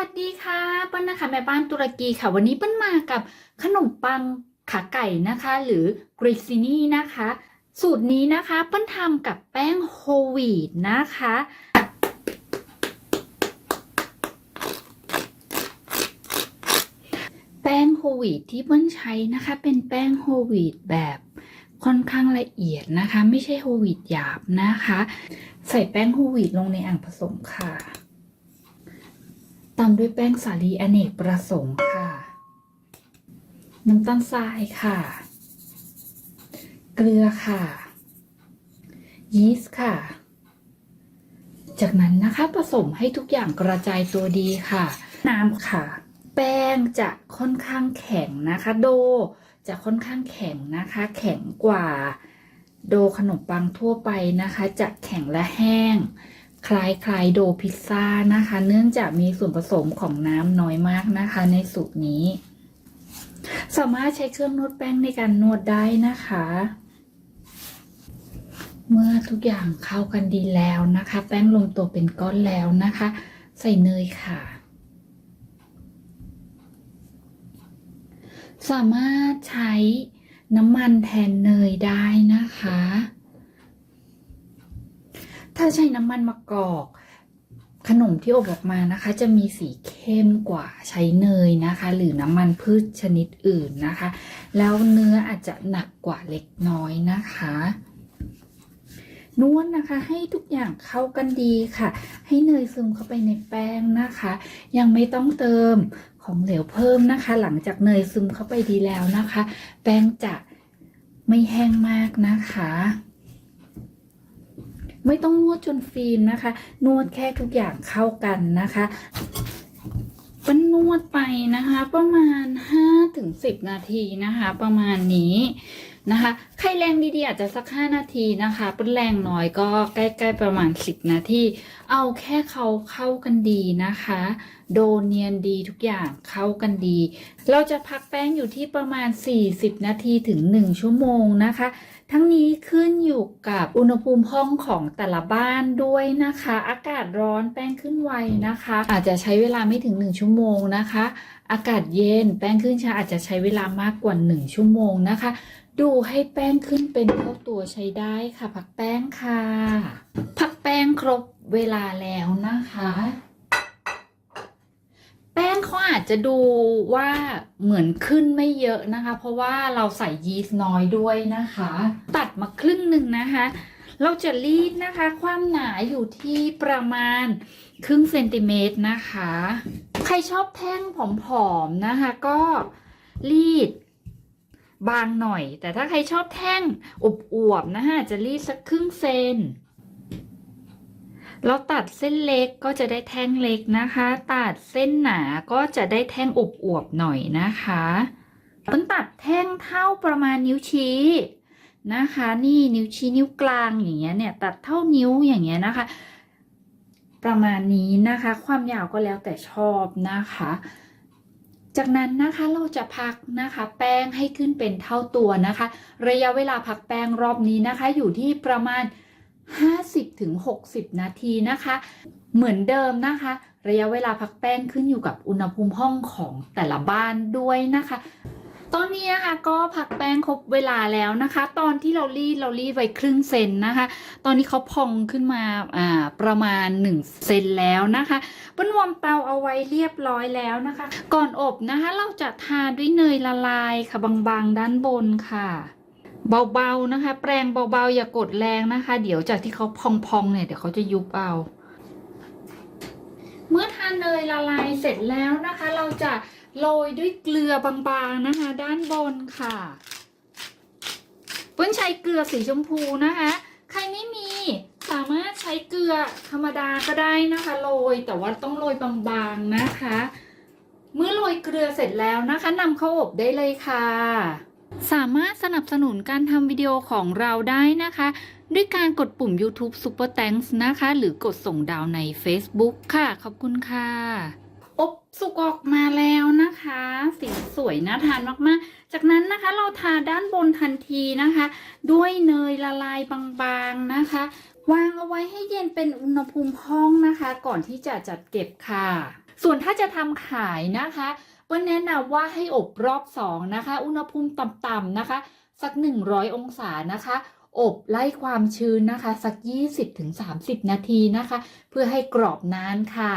วัสดีค่ะเปิ้ลนะคะแม่บ้านตุรกีค่ะ วันนี้เปิ้ลมากับขนมปังขาไก่นะคะ หรือกริซินี่นะคะ สูตรนี้นะคะเปิ้ลทำกับแป้งโฮวีตนะคะ แป้งโฮวีตที่เปิ้ลใช้นะคะ เป็นแป้งโฮวีตแบบค่อนข้างละเอียดนะคะ ไม่ใช่โฮวีตหยาบนะคะ ใส่แป้งโฮวีตลงในอ่างผสมค่ะ ตามด้วยแป้งสาลีอเนกประสงค์ค่ะ น้ำตาลทรายค่ะ เกลือค่ะ ยีสต์ค่ะ จากนั้นนะคะผสมให้ทุกอย่างกระจายตัวดีค่ะ น้ำค่ะ แป้งจะค่อนข้างแข็งนะคะ โดจะค่อนข้างแข็งนะคะ แข็งกว่า โดขนมปังทั่วไปนะคะ จะแข็งและแห้ง คล้ายคล้ายๆโดพิซซ่านะคะ เนื่องจากมีส่วนผสมของน้ำน้อยมากนะคะ ในสูตรนี้ สามารถใช้เครื่องนวดแป้งในการนวดได้นะคะ เมื่อทุกอย่างเข้ากันดีแล้วนะคะ แป้งลงตัวเป็นก้อนแล้วนะคะ ใส่เนยค่ะ สามารถใช้น้ำมันแทนเนยได้นะคะ ถ้าใช้น้ำมันมะกอก ขนมที่อบออกมานะคะ จะมีสีเข้มกว่าใช้เนยนะคะ หรือน้ำมันพืชชนิดอื่นนะคะ แล้วเนื้ออาจจะหนักกว่าเล็กน้อยนะคะนวดนะคะให้ทุกอย่างเข้ากันดีค่ะ ให้เนยซึมเข้าไปในแป้งนะคะ ยังไม่ต้องเติมของเหลวเพิ่มนะคะ หลังจากเนยซึมเข้าไปดีแล้วนะคะ แป้งจะไม่แห้งมากนะคะ ไม่ต้องนวดจนฟิล์มนะคะ นวดแค่ทุกอย่างเข้ากันนะคะก็นนวดไปนะคะ ประมาณ5ถึง10 นาทีนะคะ ประมาณนี้ นะคะใครแรงดีๆอาจจะสัก 5 นาทีนะคะเป็นแรงน้อยก็ใกล้ๆประมาณ 10 นาที เอาแค่เขาเข้ากันดีนะคะ โดนเนียนดีทุกอย่างเข้ากันดี เราจะพักแป้งอยู่ที่ประมาณ 40 นาทีถึง 1 ชั่วโมงนะคะ ทั้งนี้ขึ้นอยู่กับอุณหภูมิห้องของแต่ละบ้านด้วยนะคะ อากาศร้อนแป้งขึ้นไวนะคะ อาจจะใช้เวลาไม่ถึง 1 ชั่วโมงนะคะ อากาศเย็นแป้งขึ้นช้าอาจจะใช้เวลามากกว่า 1 ชั่วโมงนะคะ ดูให้แป้งขึ้นเป็นเท่าตัวใช้ได้ค่ะพักแป้งค่ะพักแป้งครบเวลาแล้วนะคะ แป้งเขาอาจจะดูว่าเหมือนขึ้นไม่เยอะนะคะ เพราะว่าเราใส่ยีสต์น้อยด้วยนะคะ ตัดมาครึ่งหนึ่งนะคะ เราจะรีดนะคะ ความหนาอยู่ที่ประมาณครึ่งเซนติเมตรนะคะ ใครชอบแท่งผอมๆนะคะ ก็รีด บางหน่อย แต่ถ้าใครชอบแท่งอวบๆนะคะจะรีดสักครึ่งเซนเราตัดเส้นเล็กก็จะได้แท่งเล็กนะคะ ตัดเส้นหนาก็จะได้แท่งอวบๆหน่อยนะคะต้นตัดแท่งเท่าประมาณนิ้วชี้นะคะ นี่นิ้วชี้นิ้วกลางอย่างเงี้ยเนี่ยตัดเท่านิ้วอย่างเงี้ยนะคะ ประมาณนี้นะคะ ความยาวก็แล้วแต่ชอบนะคะ จากนั้นนะคะเราจะพักนะคะแป้งให้ขึ้นเป็นเท่าตัวนะคะ ระยะเวลาพักแป้งรอบนี้นะคะ อยู่ที่ประมาณ 50ถึง60 นาทีนะคะ เหมือนเดิมนะคะ ระยะเวลาพักแป้งขึ้นอยู่กับอุณหภูมิห้องของแต่ละบ้านด้วยนะคะ ตอนนี้นะคะก็พักแป้งครบเวลาแล้วนะคะ ตอนที่เรารีดเรารีดไว้ครึ่งเซนนะคะ ตอนนี้เขาพองขึ้นมาอ่าประมาณ 1 เซนแล้วนะคะป้นวอมเตาเอาไว้เรียบร้อยแล้วนะคะ ก่อนอบนะคะเราจะทาด้วยเนยละลายค่ะบางๆด้านบนค่ะเบาๆนะคะ แปรงเบาๆอย่ากดแรงนะคะ เดี๋ยวจากที่เขาพองๆเนี่ยเดี๋ยวเขาจะยุบเอา เมื่อทานเนยละลายเสร็จแล้วนะคะ เราจะโรยด้วยเกลือบางๆนะคะ ด้านบนค่ะเปิ้ลใช้เกลือสีชมพูนะคะ ใครไม่มีสามารถใช้เกลือธรรมดาก็ได้นะคะโรยแต่ว่าต้องโรยบางๆนะคะ เมื่อโรยเกลือเสร็จแล้วนะคะนำเข้าอบได้เลยค่ะ สามารถสนับสนุนการทำวิดีโอของเราได้นะคะ ด้วยการกดปุ่ม YouTube Super Thanks นะคะ หรือกดส่งดาวใน Facebook ค่ะ ขอบคุณค่ะ อบสุกออกมาแล้วนะคะ สีสวยน่าทานมากๆ จากนั้นนะคะเราทาด้านบนทันทีนะคะ ด้วยเนยละลายบางๆนะคะ วางเอาไว้ให้เย็นเป็นอุณหภูมิห้องนะคะ ก่อนที่จะจัดเก็บค่ะ ส่วนถ้าจะทำขายนะคะ ปิ้ลแนะนำว่าให้อบรอบสองนะคะ อุณหภูมิต่ำๆนะคะ สัก 100 องศานะคะ อบไล่ความชื้นนะคะ สัก 20-30 นาทีนะคะ เพื่อให้กรอบนานค่ะ